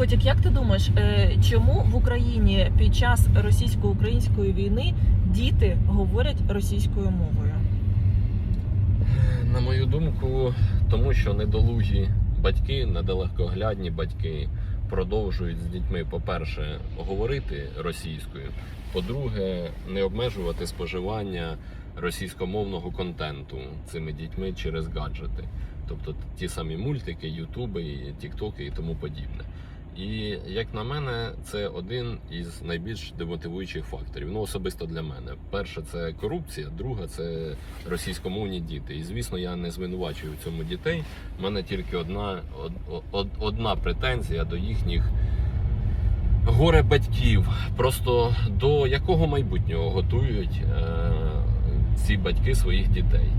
Котик, як ти думаєш, е, чому в Україні під час російсько-української війни діти говорять російською мовою? На мою думку, тому що недолугі батьки, недалекоглядні батьки продовжують з дітьми, по-перше, говорити російською, по-друге, не обмежувати споживання російськомовного контенту цими дітьми через гаджети. Тобто ті самі мультики, ютуби, тіктоки і тому подібне. І як на мене, це один із найбільш демотивуючих факторів. Ну особисто для мене. Перше, це корупція, друге це російськомовні діти. І звісно, я не звинувачую в цьому дітей. У мене тільки одна, од, од, одна претензія до їхніх горе батьків. Просто до якого майбутнього готують е, ці батьки своїх дітей?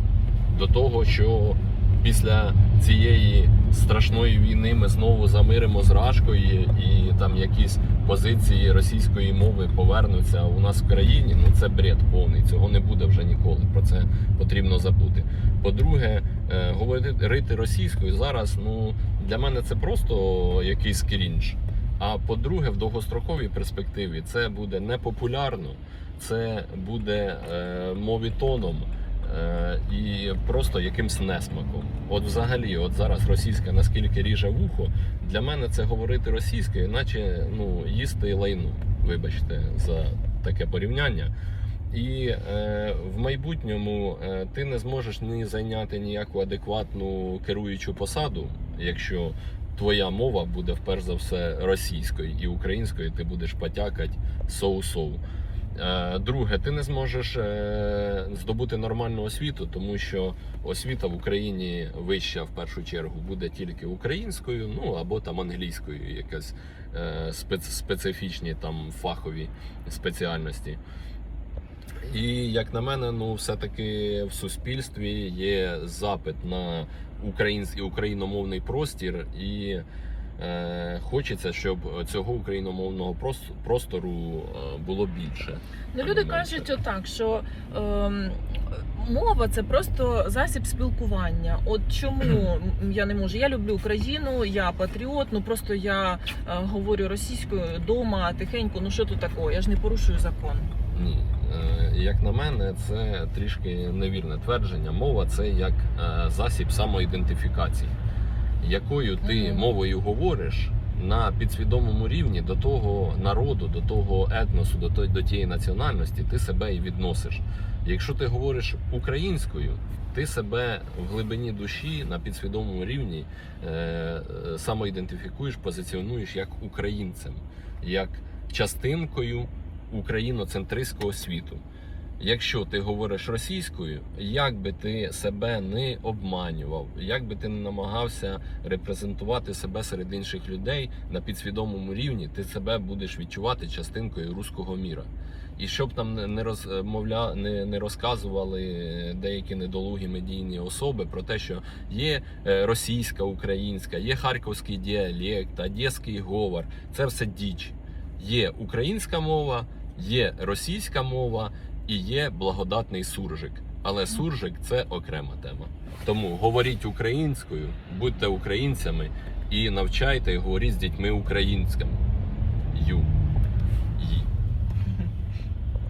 До того, що після цієї страшної війни ми знову замиримо з Рашкою і там якісь позиції російської мови повернуться у нас в країні. Ну це бред повний. Цього не буде вже ніколи. Про це потрібно забути. По-друге, е, говорити російською зараз. Ну для мене це просто якийсь крінж. А по-друге, в довгостроковій перспективі це буде непопулярно, це буде е, мовітоном і просто якимсь несмаком. От взагалі, от зараз російська наскільки ріже вухо, для мене це говорити російською, наче ну, їсти лайну. Вибачте за таке порівняння. І е, в майбутньому е, ти не зможеш ні зайняти ніяку адекватну керуючу посаду, якщо твоя мова буде вперш за все російською і українською ти будеш потякати соу-соу. Е, Друге, ти не зможеш е, здобути нормальну освіту, тому що освіта в Україні вища в першу чергу буде тільки українською, ну або там англійською, якась е, спец- специфічні там фахові спеціальності. І як на мене, ну все-таки в суспільстві є запит на український україномовний простір, і хочеться, щоб цього україномовного прос- простору е, було більше. Ну, люди кажуть отак, що ем, мова це просто засіб спілкування. От чому я не можу? Я люблю Україну, я патріот, ну просто я е, говорю російською вдома тихенько. Ну що тут такого? Я ж не порушую закон. Ні, Е, як на мене, це трішки невірне твердження. Мова це як е, засіб самоідентифікації, якою ти мовою говориш на підсвідомому рівні до того народу, до того етносу, до той до тієї національності, ти себе і відносиш. Якщо ти говориш українською, ти себе в глибині душі на підсвідомому рівні е, е, самоідентифікуєш, позиціонуєш як українцем, як частинкою україноцентристського світу. Якщо ти говориш російською, як би ти себе не обманював, як би ти не намагався репрезентувати себе серед інших людей на підсвідомому рівні, ти себе будеш відчувати частинкою руського міра. І щоб там не- розмовля, не, не розказували деякі недолугі медійні особи про те, що є е, російська, українська, є харківський діалект, одеський говор, це все діч. Є українська мова, є російська мова і є благодатний суржик. Але суржик це окрема тема. Тому говоріть українською, будьте українцями і навчайте і говоріть з дітьми українським. Ю.